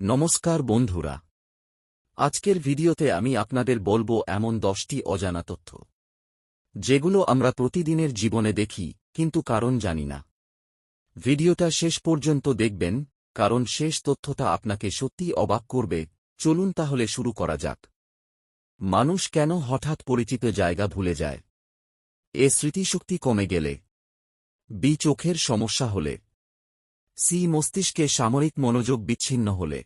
নমস্কার বন্ধুরা। আজকের ভিডিওতে আমি আপনাদের বলব এমন দশটি অজানা তথ্য, যেগুলো আমরা প্রতিদিনের জীবনে দেখি, কিন্তু কারণ জানি না। ভিডিওটা শেষ পর্যন্ত দেখবেন, কারণ শেষ তথ্যটা আপনাকে সত্যি অবাক করবে। চলুন তাহলে শুরু করা যাক। মানুষ কেন হঠাৎ পরিচিত জায়গা ভুলে যায়? এ স্মৃতিশক্তি কমে গেলে। বি চোখের সমস্যা হলে। সি মস্তিষ্কে সামরিক মনোযোগ বিচ্ছিন্ন হলে।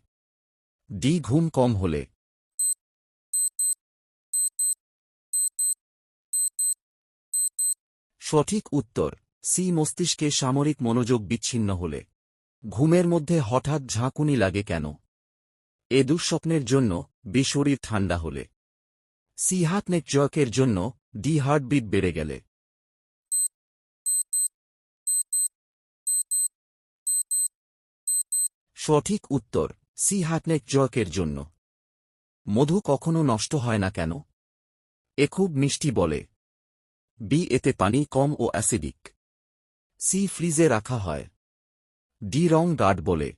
ডি ঘুম কম হলে। সঠিক উত্তর, সি মস্তিষ্কে সামরিক মনোযোগ বিচ্ছিন্ন হলে। ঘুমের মধ্যে হঠাৎ ঝাঁকুনি লাগে কেন? এ দুঃস্বপ্নের জন্য বি শরীর ঠান্ডা হলে। সি হাত নেক জয়কের জন্য ডি হার্টবিট বেড়ে গেলে। সঠিক উত্তর, সি হাটনেক জয়কের জন্য। মধু কখনো নষ্ট হয় না কেন? এ খুব মিষ্টি বলে। বি, এতে পানি কম ও অ্যাসিডিক। সি, ফ্রিজে রাখা হয়। ডি, রং গার্ড বলে।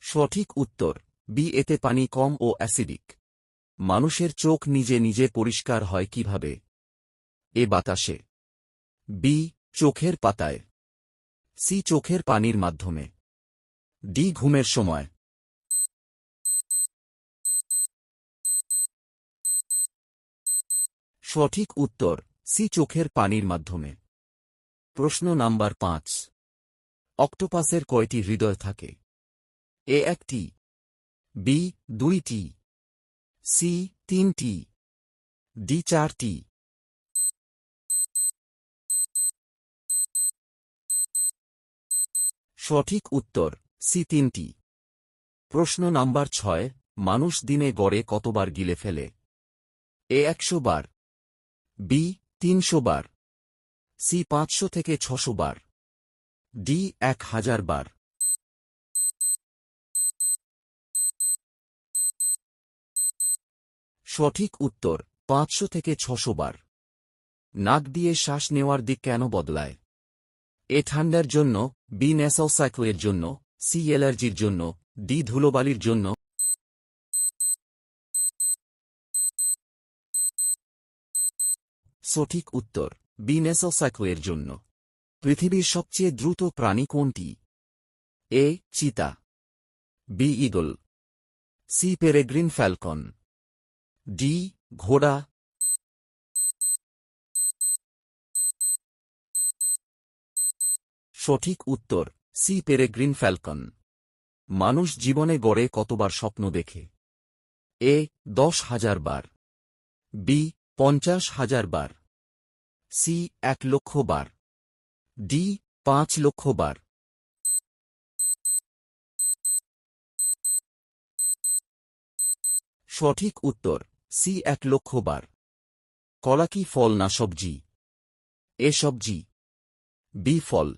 সঠিক উত্তর, বি, এতে পানি কম ও অ্যাসিডিক। মানুষের চোখ নিজে নিজে পরিষ্কার হয় কীভাবে? এ বাতাসে। বি চোখের পাতায়। সি চোখের পানির মাধ্যমে। ডি ঘুমের সময়। সঠিক উত্তর সি চোখের পানির মাধ্যমে। প্রশ্ন নাম্বার পাঁচ। অক্টোপাসের কয়টি হৃদয় থাকে? এ একটি। বি দুইটি। সি তিনটি। ডি চারটি। সঠিক উত্তর, সি তিনটি। প্রশ্ন নাম্বার ছয়, মানুষ দিনে গড়ে কতবার গিলে ফেলে? এ একশো বার, বি তিনশো বার, সি পাঁচশো থেকে ছশো বার, ডি এক হাজার বার। সঠিক উত্তর, পাঁচশো থেকে ছশো বার। নাক দিয়ে শ্বাস নেওয়ার দিক কেন বদলায়? এ ঠান্ডার জন্য, বি নেসাইক্লের জন্য, সি অ্যালার্জির জন্য, ডি ধুলোবালির জন্য। সঠিক উত্তর, বি নেসাইক্লের জন্য। পৃথিবীর সবচেয়ে দ্রুত প্রাণী কোনটি? এ, চিতা। B eagle C, peregrine falcon. D, ঘোড়া। সঠিক উত্তর, সি পেরেগ্রিন ফ্যালকন। মানুষ জীবনে গড়ে কতবার স্বপ্ন দেখে? এ, দশ হাজার বার। বি, পঞ্চাশ হাজার বার। সি, এক লক্ষ বার। ডি, পাঁচ লক্ষ বার। সঠিক উত্তর, সি, এক লক্ষ বার। কলা কি ফল না সবজি? এ সবজি। বি, ফল।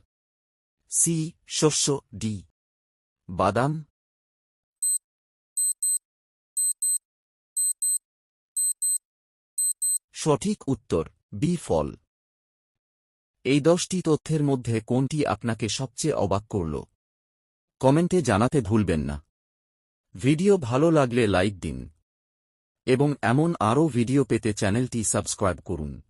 সি শস্য ডি বাদাম। সঠিক উত্তর বি ফল। এই দশটি তথ্যের মধ্যে কোনটি আপনাকে সবচেয়ে অবাক করল? কমেন্টে জানাতে ভুলবেন না। ভিডিও ভালো লাগলে লাইক দিন। এবং এমন আরও ভিডিও পেতে চ্যানেলটি সাবস্ক্রাইব করুন।